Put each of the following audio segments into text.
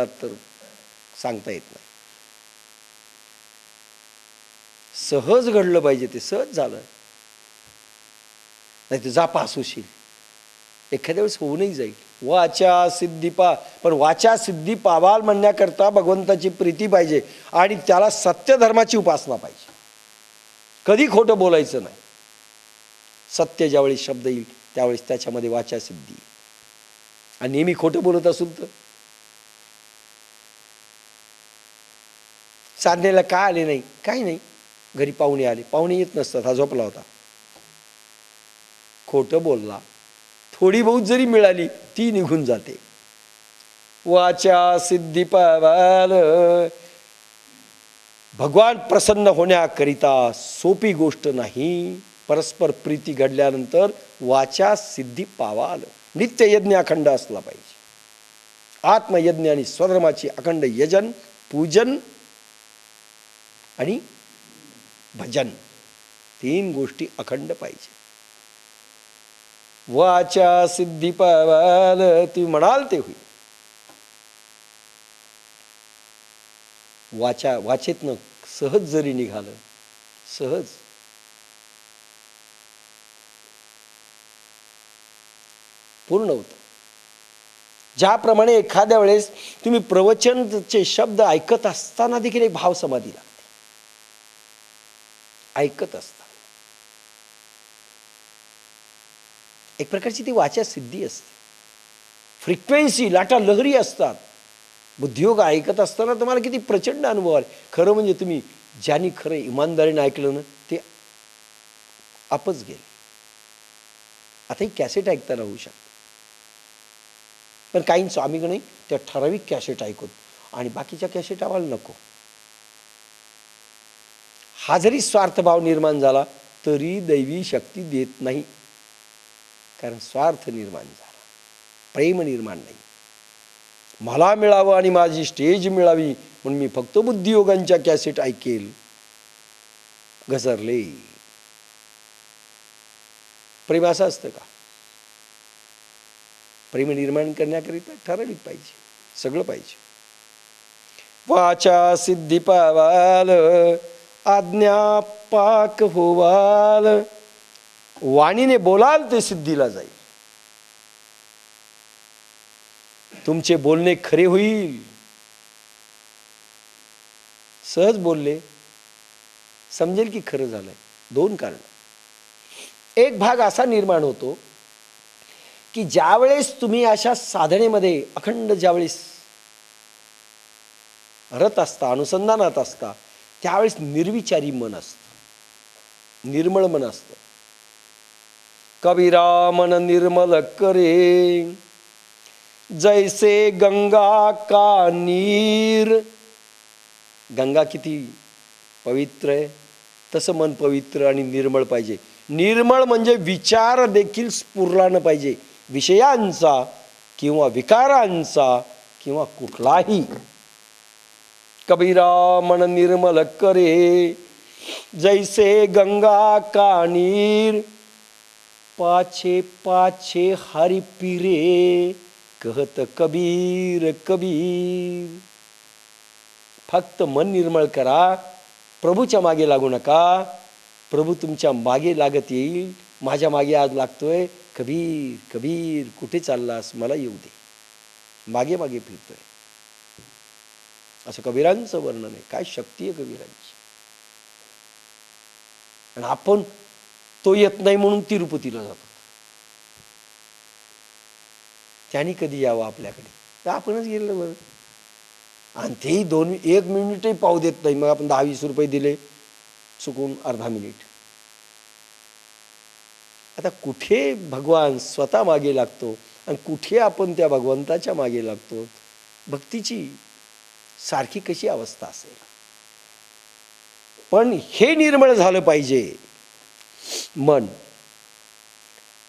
तर सांगता येत नाही. सहज घडलं पाहिजे ते सहज झालं. नाही तर जापा पास होशील एखाद्या वेळेस होऊनही जाईल. वाचा सिद्धी पा पण वाचा सिद्धी पावाल म्हणण्याकरता भगवंताची प्रीती पाहिजे आणि त्याला सत्यधर्माची उपासना पाहिजे. कधी खोटं बोलायचं नाही. सत्य ज्यावेळी शब्द येईल त्यावेळेस त्याच्यामध्ये वाचा सिद्धी आणि नेहमी खोटं बोलत असून तर साधनेला काय आले नाही काही नाही. घरी पाहुणे आले पाहुणे येत नसतात हा झोपला होता. खोटं बोलला. थोडी बहुत जरी मिळाली ती निघून जाते. वाचा सिद्धी पावाल. भगवान प्रसन्न होण्याकरिता सोपी गोष्ट नाही. परस्पर प्रीती घडल्यानंतर वाचा सिद्धी पावाल. नित्य यज्ञ अखंड असला पाहिजे. आत्मयज्ञ आणि स्वधर्माची अखंड यजन पूजन आणि भजन. तीन गोष्टी अखंड पाहिजे. वाचा सिद्धी पावाल तुम्ही म्हणाल ते होईल वाचा वाचेतनं सहज जरी निघालं सहज. पूर्ण होतं. ज्याप्रमाणे एखाद्या वेळेस तुम्ही प्रवचनचे शब्द ऐकत असताना देखील एक भाव समाधीला ऐकत असतात. एक प्रकारची ती वाचा सिद्धी असते. फ्रिक्वेन्सी लाटा लहरी असतात. बुद्धियोग ऐकत असताना तुम्हाला किती प्रचंड अनुभव आले. खरं म्हणजे तुम्ही ज्यांनी खरं इमानदारीने ऐकलं ना ते आपच गेले. आता ही कॅसेट ऐकताना होऊ शकते. पण काहींचं आम्ही नाही त्या ठराविक कॅसेट ऐकत आणि बाकीच्या कॅसेट आम्हाला नको. हा जरी स्वार्थभाव निर्माण झाला तरी दैवी शक्ती देत नाही. कारण स्वार्थ निर्माण झाला. प्रेम निर्माण नाही. मला मिळावं आणि माझी स्टेज मिळावी म्हणून मी फक्त बुद्धियोगांच्या कॅसेट ऐकेल. घसरले. प्रेम असं असतं का? प्रेम निर्माण करण्याकरिता ठराविक पाहिजे. सगळं पाहिजे. वाचा सिद्धी पावाल. आज्ञा पाक होवाल. वाणीने बोलाल ते सिद्धीला जाईल. तुमचे बोलणे खरे होईल. सहज बोलले. समजेल की खरं झालंय. दोन कारण. एक भाग असा निर्माण होतो की ज्यावेळेस तुम्ही अशा साधनेमध्ये अखंड ज्यावेळेस रत असता अनुसंधानात असता त्यावेळेस निर्विचारी मन असतं. निर्मळ मन असतं. कबीरा मन निर्मल करे. जैसे गंगा का नीर. गंगा किती पवित्र आहे. तसं मन पवित्र आणि निर्मळ पाहिजे. निर्मळ म्हणजे विचार देखील स्फुरला न पाहिजे. विषयांचा किंवा विकारांचा किंवा कुठलाही. कबीरा मन निर्मल करे जैसे गंगा का नीर पाछे पाछे हरि पिरे कहत कबीर कबीर। फक्त मन निर्मळ करा प्रभूच्या मागे लागू नका प्रभू तुमच्या मागे लागत येईल माझ्या मागे आज लागतोय कबीर कबीर कुठे चाललास मला येऊ दे. मागे मागे फिरतोय. असं कबीरांचं वर्णन आहे. काय शक्ती आहे कबीरांची? आणि आपण तो येत नाही म्हणून तिरुपतीला जातो. त्यांनी कधी यावं आपल्याकडे? तर आपणच गेलं बरं. आणि तेही दोन एक मिनिटही पाहू देत नाही. मग आपण दहा वीस रुपये दिले चुकून अर्धा मिनिट. आता कुठे भगवान स्वतः मागे लागतो आणि कुठे आपण त्या भगवंताच्या मागे लागतो? भक्तीची सारखी कशी अवस्था असेल? पण हे निर्मळ झालं पाहिजे. मन.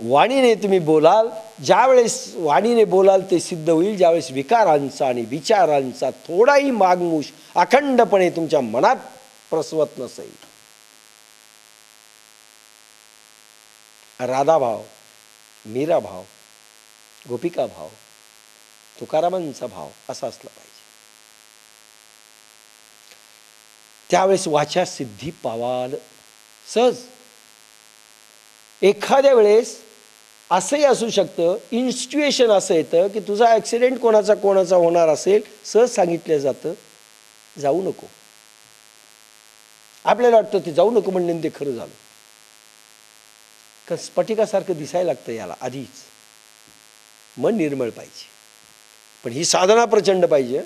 वाणीने तुम्ही बोलाल ज्यावेळेस वाणीने बोलाल ते सिद्ध होईल ज्यावेळेस विकारांचा आणि विचारांचा थोडाही मागमूश अखंडपणे तुमच्या मनात प्रसवत नसेल. राधाभाव मीराभाव गोपिका भाव तुकारामांचा भाव असा असला पाहिजे. त्यावेळेस वाचा सिद्धी पावाल. सहज. एखाद्या वेळेस असंही असू शकतं इन्स्टिट्युएशन असं येतं की तुझा ॲक्सिडेंट कोणाचा कोणाचा होणार असेल सहज सांगितलं जातं जाऊ नको. आपल्याला वाटतं ते जाऊ नको म्हणणे ते खरं झालं. कारण स्फटिकासारखं दिसायला लागतं याला आधीच. मन निर्मळ पाहिजे. पण ही साधना प्रचंड पाहिजे.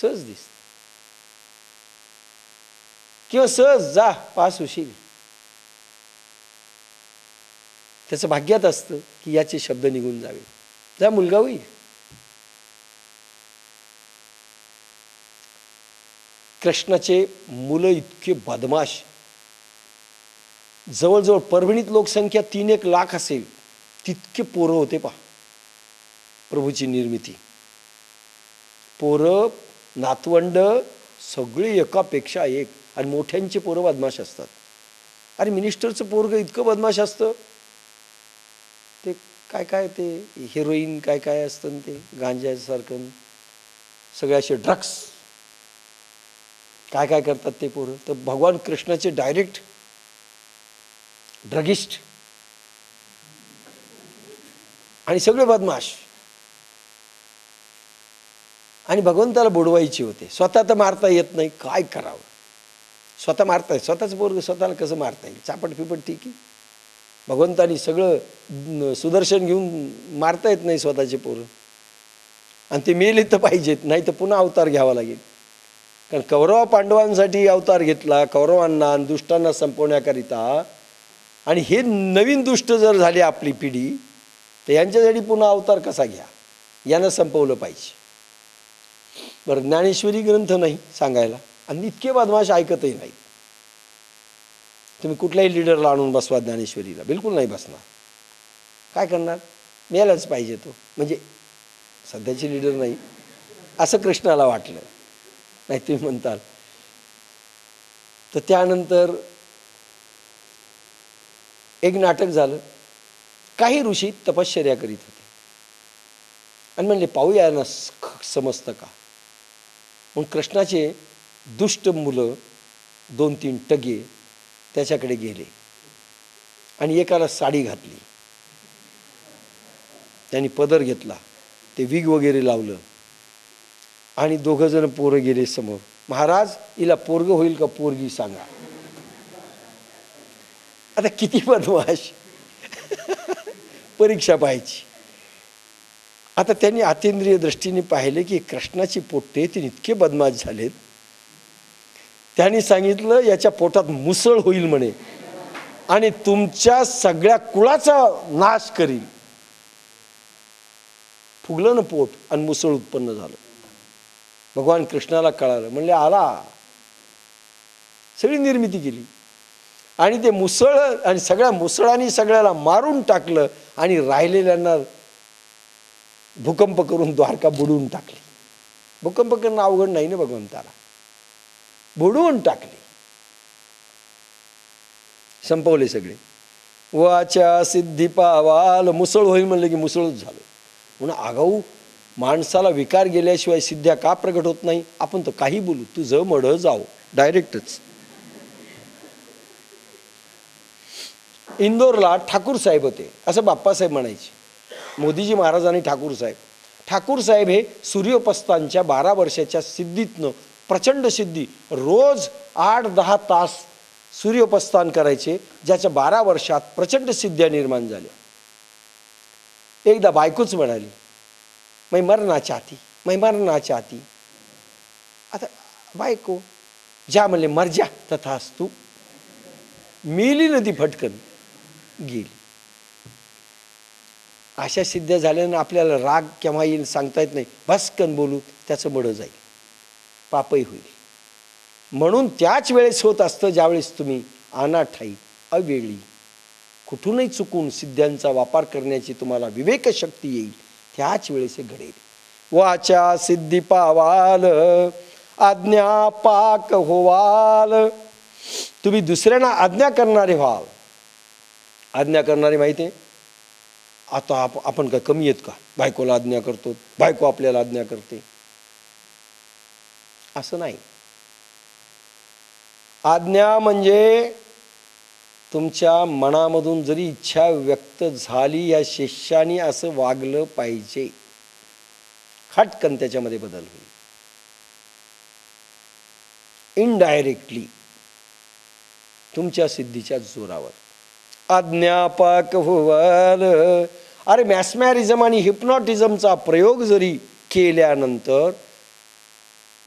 सहज दिसते. किंवा सहज जा पास होशील. त्याचं भाग्यात असतं की याचे शब्द निघून जावे. जा मुलगा होईल कृष्णाचे मुलं इतके बदमाश. जवळजवळ परभणीत लोकसंख्या तीन एक लाख असेल. तितके पोरं होते पहा. प्रभूची निर्मिती. पोरं नातवंड सगळे एकापेक्षा एक. आणि मोठ्यांचे पोरं बदमाश असतात. अरे मिनिस्टरचं पोरग इतकं बदमाश असतं. ते काय काय ते हिरोईन काय काय असतं ते गांजासारखं सगळे असे ड्रग्स काय काय करतात ते पोरं? तर भगवान कृष्णाचे डायरेक्ट ड्रगिस्ट आणि सगळे बदमाश. आणि भगवंताला बुडवायचे होते. स्वतः तर मारता येत नाही. काय करावं? स्वतः मारता येत स्वतःच पोरग स्वतःला कसं मारता येईल चापट फिपट ठीक आहे. भगवंतानी सगळं सुदर्शन घेऊन मारता येत नाही स्वतःचे पोरं. आणि ते मेले तर पाहिजेत नाही तर पुन्हा अवतार घ्यावा लागेल. कारण कौरव पांडवांसाठी अवतार घेतला कौरवांना आणि दुष्टांना संपवण्याकरिता. आणि हे नवीन दुष्ट जर झाले आपली पिढी तर यांच्यासाठी पुन्हा अवतार कसा घ्या? यांना संपवलं पाहिजे. बरं ज्ञानेश्वरी ग्रंथ नाही सांगायला. आणि इतके बदमाश ऐकतही नाही तुम्ही कुठल्याही लिडरला आणून बसवा ज्ञानेश्वरीला. बिलकुल नाही बसणार. काय करणार? मिळालाच पाहिजे तो. म्हणजे सध्याची लिडर नाही. असं कृष्णाला वाटलं. नाही तुम्ही म्हणताल. तर त्यानंतर एक नाटक झालं. काही ऋषी तपश्चर्या करीत होते. आणि म्हणले पाहूया ना समजतं का? मग कृष्णाचे दुष्ट मुलं दोन तीन टगे त्याच्याकडे गेले आणि एकाला साडी घातली. त्यांनी पदर घेतला ते विग वगैरे लावलं. आणि दोघं जण पोरं गेले समोर. महाराज हिला पोरग होईल का पोरगी सांगा. आता किती बदमाश. परीक्षा पाहायची. आता त्यांनी अतिंद्रिय दृष्टीने पाहिले की कृष्णाची पोट्टे ते इतके बदमाश झालेत. त्यांनी सांगितलं याच्या पोटात मुसळ होईल म्हणे. आणि तुमच्या सगळ्या कुळाचा नाश करील. फुगलं ना पोट आणि मुसळ उत्पन्न झालं. भगवान कृष्णाला कळालं. म्हणले आला. सगळी निर्मिती केली. आणि ते मुसळ आणि सगळ्या मुसळांनी सगळ्याला मारून टाकलं आणि राहिलेल्यांना भूकंप करून द्वारका बुडवून टाकली. भूकंप करणं अवघड नाही ना भगवंताला. बुडवून टाकली. संपवले सगळे. वाच्या सिद्धी पावाल मुसळ होईल म्हणलं की मुसळच झालं. म्हणून आगाऊ माणसाला विकार गेल्याशिवाय सिद्ध्या का प्रगट होत नाही? आपण तर काही बोलू तुझं मढ जाओ डायरेक्टच. इंदोरला ठाकूर साहेब होते असं बाप्पासाहेब म्हणायचे. मोदीजी महाराज आणि ठाकूर साहेब. ठाकूर साहेब हे सूर्योपस्तांच्या बारा वर्षाच्या सिद्धीतनं प्रचंड सिद्धी. रोज आठ दहा तास सूर्योपस्थान करायचे ज्याच्या बारा वर्षात प्रचंड सिद्ध्या निर्माण झाल्या. एकदा बायकोच म्हणाली मै मरना चाहती मै मरना चाहती. आता बायको ज्या म्हणले मर्जा तथा तथास तू मिली नदी फटकन गेली. अशा सिद्ध्या झाल्यानं आपल्याला राग केव्हा येईल सांगता येत नाही. भस्कन बोलू त्याचं बडं जाईल. पापही होईल. म्हणून त्याच वेळेस होत असतं ज्यावेळेस तुम्ही अनाठाई अवेळी कुठूनही चुकून सिद्ध्यांचा वापर करण्याची तुम्हाला विवेकशक्ती येईल त्याच वेळेस हे घडेल. वाचा सिद्धी पावाल आज्ञा पाक होवाल. तुम्ही दुसऱ्यांना आज्ञा करणारे व्हाल. आज्ञा करणारे माहिती आहे? आता आप आपण काय कमी आहेत का? बायकोला आज्ञा करतो बायको आपल्याला आज्ञा करते. असं नाही. आज्ञा म्हणजे तुमच्या मनामधून जरी इच्छा व्यक्त झाली या शिष्याने असं वागलं पाहिजे. खटकन त्याच्यामध्ये बदल होईल. इनडायरेक्टली तुमच्या सिद्धीच्या जोरावर. आज्ञापक व्हाल अरे मॅस्मॅरिझम आणि हिप्नॉटिझमचा प्रयोग जरी केल्यानंतर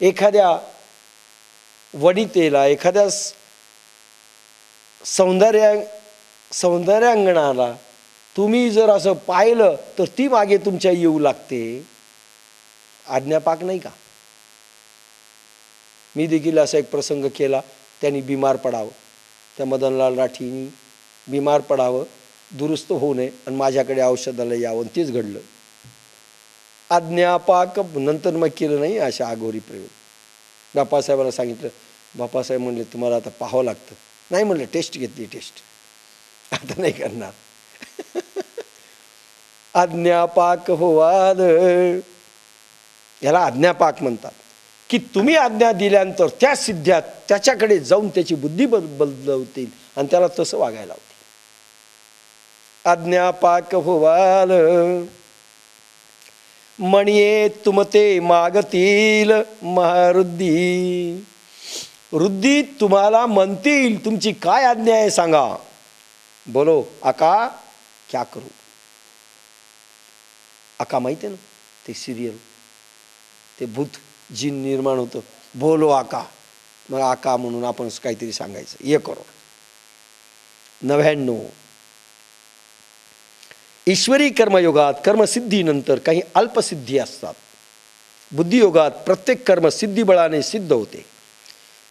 एखाद्या वडितेला एखाद्या स- सौंदर्या सौंदर्यांगणाला तुम्ही जर असं पाहिलं तर ती मागे तुमच्या येऊ लागते. आज्ञापाक नाही का? मी देखील असा एक प्रसंग केला त्यांनी बिमार पडावं. त्या मदनलाल राठीनी बिमार पडावं दुरुस्त होऊ नये आणि माझ्याकडे औषधाला यावं तेच घडलं. आज्ञापाक नंतर मग केलं नाही अशा आघोरी प्रयोग. बापासाहेबांना सांगितलं बापासाहेब म्हणले तुम्हाला आता पाहावं लागतं. नाही म्हणलं टेस्ट घेतली टेस्ट. आता नाही करणार. आज्ञापाक होवाद याला आज्ञापाक म्हणतात. की तुम्ही आज्ञा दिल्यानंतर त्या सिद्ध्यात त्याच्याकडे जाऊन त्याची बुद्धी बद बदलवतील आणि त्याला तसं वागायला लावतील. आज्ञापाक होवाल म्हणये तुमते मागतील महारुद्धी रुद्धी तुम्हाला म्हणतील तुमची काय आज्ञा आहे सांगा. बोलो आका क्या करू? आका माहिती आहे ना? ते सिरियल ते भूत जीन निर्माण होतं. बोलो आका. मग आका म्हणून आपण काहीतरी सांगायचं. ये करो. नव्याण्णव. ईश्वरी कर्मयोगात कर्मसिद्धीनंतर काही अल्पसिद्धी असतात. बुद्धियोगात प्रत्येक कर्म सिद्धिबळाने सिद्ध होते.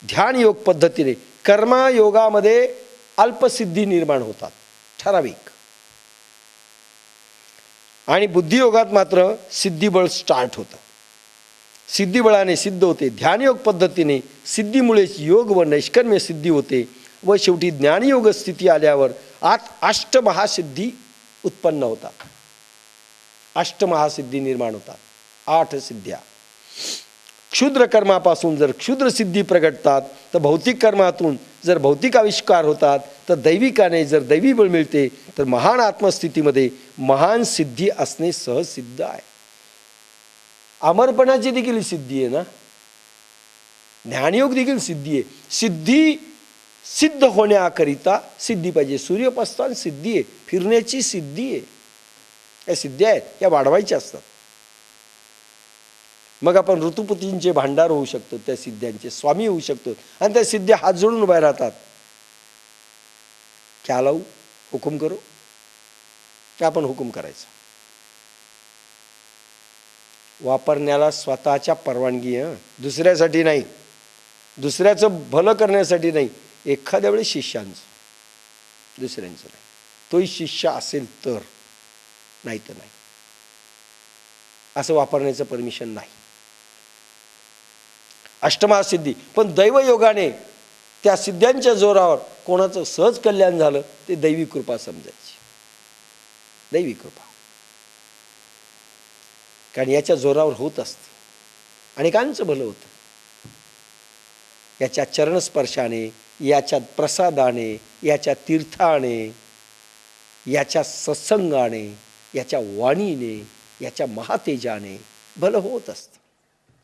ध्यान योग पद्धतीने कर्मयोगामध्ये अल्पसिद्धी निर्माण होतात. ठराविक. आणि बुद्धियोगात मात्र सिद्धिबळ स्टार्ट होतं. सिद्धिबळाने सिद्ध होते. ध्यानयोग पद्धतीने सिद्धीमुळेच योग व नैष्कर्म्य सिद्धी होते व शेवटी ज्ञानयोग स्थिती आल्यावर आत अष्टमहासिद्धी उत्पन्न होतात अष्टमहासिद्धी निर्माण होतात आठ सिद्ध्या. क्षुद्र कर्मापासून जर क्षुद्र सिद्धी प्रगटतात तर भौतिक कर्मातून जर भौतिक आविष्कार होतात तर दैविकाने जर दैवी बळ मिळते तर महान आत्मस्थितीमध्ये महान सिद्धी असणे सहज सिद्ध आहे. अमरपणाची देखील सिद्धी आहे ना? ज्ञानयोग देखील सिद्धी आहे. सिद्धी सिद्ध होण्याकरिता सिद्धी पाहिजे. सूर्यपस्तान सिद्धी आहे. फिरण्याची सिद्धी आहे. या सिद्ध्या आहेत या वाढवायच्या असतात. मग आपण ऋतुपतींचे भांडार होऊ शकतो त्या सिद्ध्यांचे. स्वामी होऊ शकतो आणि त्या सिद्ध्या हात जोडून उभ्या राहतात. क्या लावू? हुकुम करू? त्या आपण हुकुम करायचा. वापरण्याला स्वतःच्या परवानगी हं. दुसऱ्यासाठी नाही. दुसऱ्याचं भलं करण्यासाठी नाही. एखाद्या वेळी शिष्यांचं. दुसऱ्यांचं नाही. तोही शिष्य असेल तर नाही तर नाही असं वापरण्याचं परमिशन नाही अष्टमहासिद्धी पण दैवयोगाने त्या सिद्ध्यांच्या जोरावर कोणाचं सहज कल्याण झालं ते दैवी कृपा समजायची दैवी कृपा कारण याच्या जोरावर होत असतं अनेकांचं भलं होतं याच्या चरणस्पर्शाने याच्या प्रसादाने याच्या तीर्थाने याच्या सत्संगाने याच्या वाणीने याच्या महातेजाने भलं होत असतं.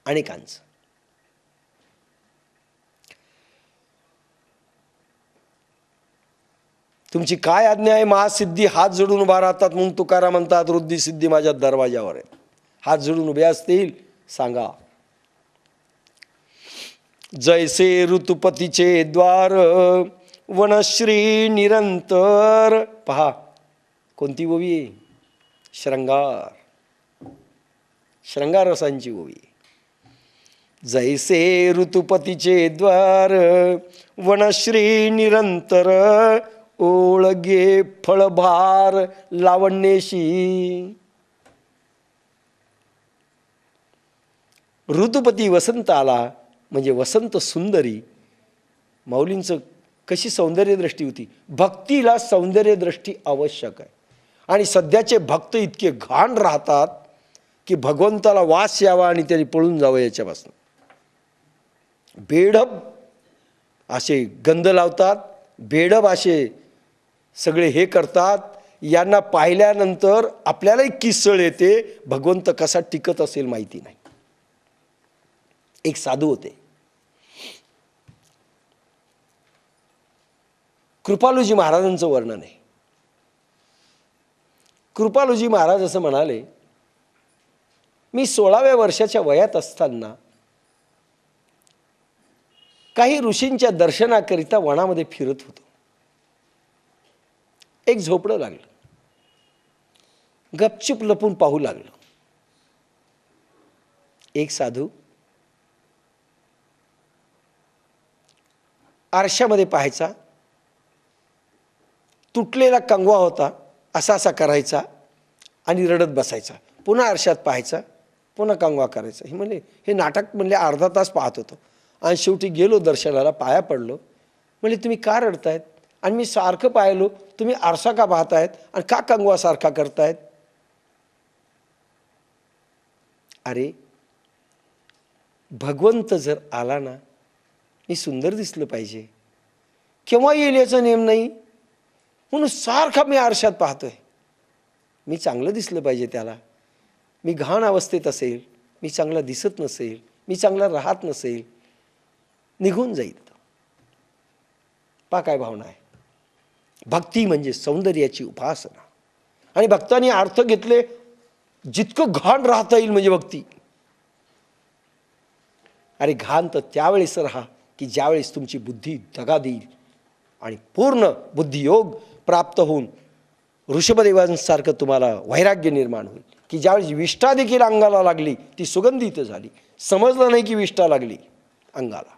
अनेकांचं. तुमची काय आज्ञा आहे महासिद्धी हात जोडून उभा राहतात म्हणून तुकाराम म्हणतात रुद्धी सिद्धी माझ्या दरवाजावर आहे. हात जोडून उभे असतील सांगा. जैसे ऋतुपतीचे द्वार वनश्री निरंतर पहा. कोणती ओवी आहे? श्रंगार. श्रंगार रसांची ओवी जैसे ऋतुपतीचे द्वार वनश्री निरंतर ओळगे फळभार लावण्येशी. ऋतुपती वसंत आला म्हणजे वसंत सुंदरी माऊलींचं कशी सौंदर्यदृष्टी होती? भक्तीला सौंदर्यदृष्टी आवश्यक आहे. आणि सध्याचे भक्त इतके घाण राहतात की भगवंताला वास यावा आणि त्यांनी पळून जावं याच्यापासून. बेडब असे गंध लावतात बेडब असे सगळे हे करतात. यांना पाहिल्यानंतर आपल्यालाही किसळ येते भगवंत कसा टिकत असेल माहिती नाही. एक साधू होते. कृपालूजी महाराजांचं वर्णन आहे. कृपालूजी महाराज असं म्हणाले मी सोळाव्या वर्षाच्या वयात असताना काही ऋषींच्या दर्शनाकरिता वनामध्ये फिरत होतो. एक झोपडं लागलं. गपचूप लपून पाहू लागलं. एक साधू आरशामध्ये पाहायचा. तुटलेला कंगवा होता. असा असा करायचा आणि रडत बसायचा. पुन्हा आरशात पाहायचा पुन्हा कंगवा करायचा. हे म्हणले हे नाटक म्हणले अर्धा तास पाहत होतो. आणि शेवटी गेलो दर्शनाला पाया पडलो. म्हणले तुम्ही का रडतायत? आणि मी सारखं पाहिलो तुम्ही आरसा का पाहतायत? आणि का कंगवा सारखा करतायत? अरे भगवंत जर आला ना मी सुंदर दिसलं पाहिजे. केव्हा येईल याचा नेम नाही? म्हणून सारखा मी आरशात पाहतोय. मी चांगलं दिसलं पाहिजे त्याला. मी घाण अवस्थेत असेल मी चांगला दिसत नसेल मी चांगला राहत नसेल निघून जाईल पा काय भावना आहे. भक्ती म्हणजे सौंदर्याची उपासना. आणि भक्तांनी अर्थ घेतले जितकं घाण राहता येईल म्हणजे भक्ती. अरे घाण तर त्यावेळेस राहा की ज्यावेळेस तुमची बुद्धी दगा देईल. आणि पूर्ण बुद्धियोग प्राप्त होऊन ऋषभदेवांसारखं तुम्हाला वैराग्य निर्माण होईल. की ज्यावेळेस विष्ठा देखील अंगाला लागली ती सुगंधित झाली. समजलं नाही की विष्ठा लागली अंगाला.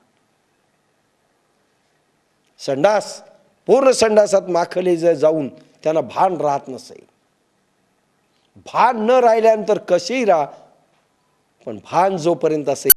संडास पूर्ण संडासात माखले जर जाऊन त्यांना भान राहत नसेल भान न राहिल्यानंतर कसेही राहा पण भान जोपर्यंत असेल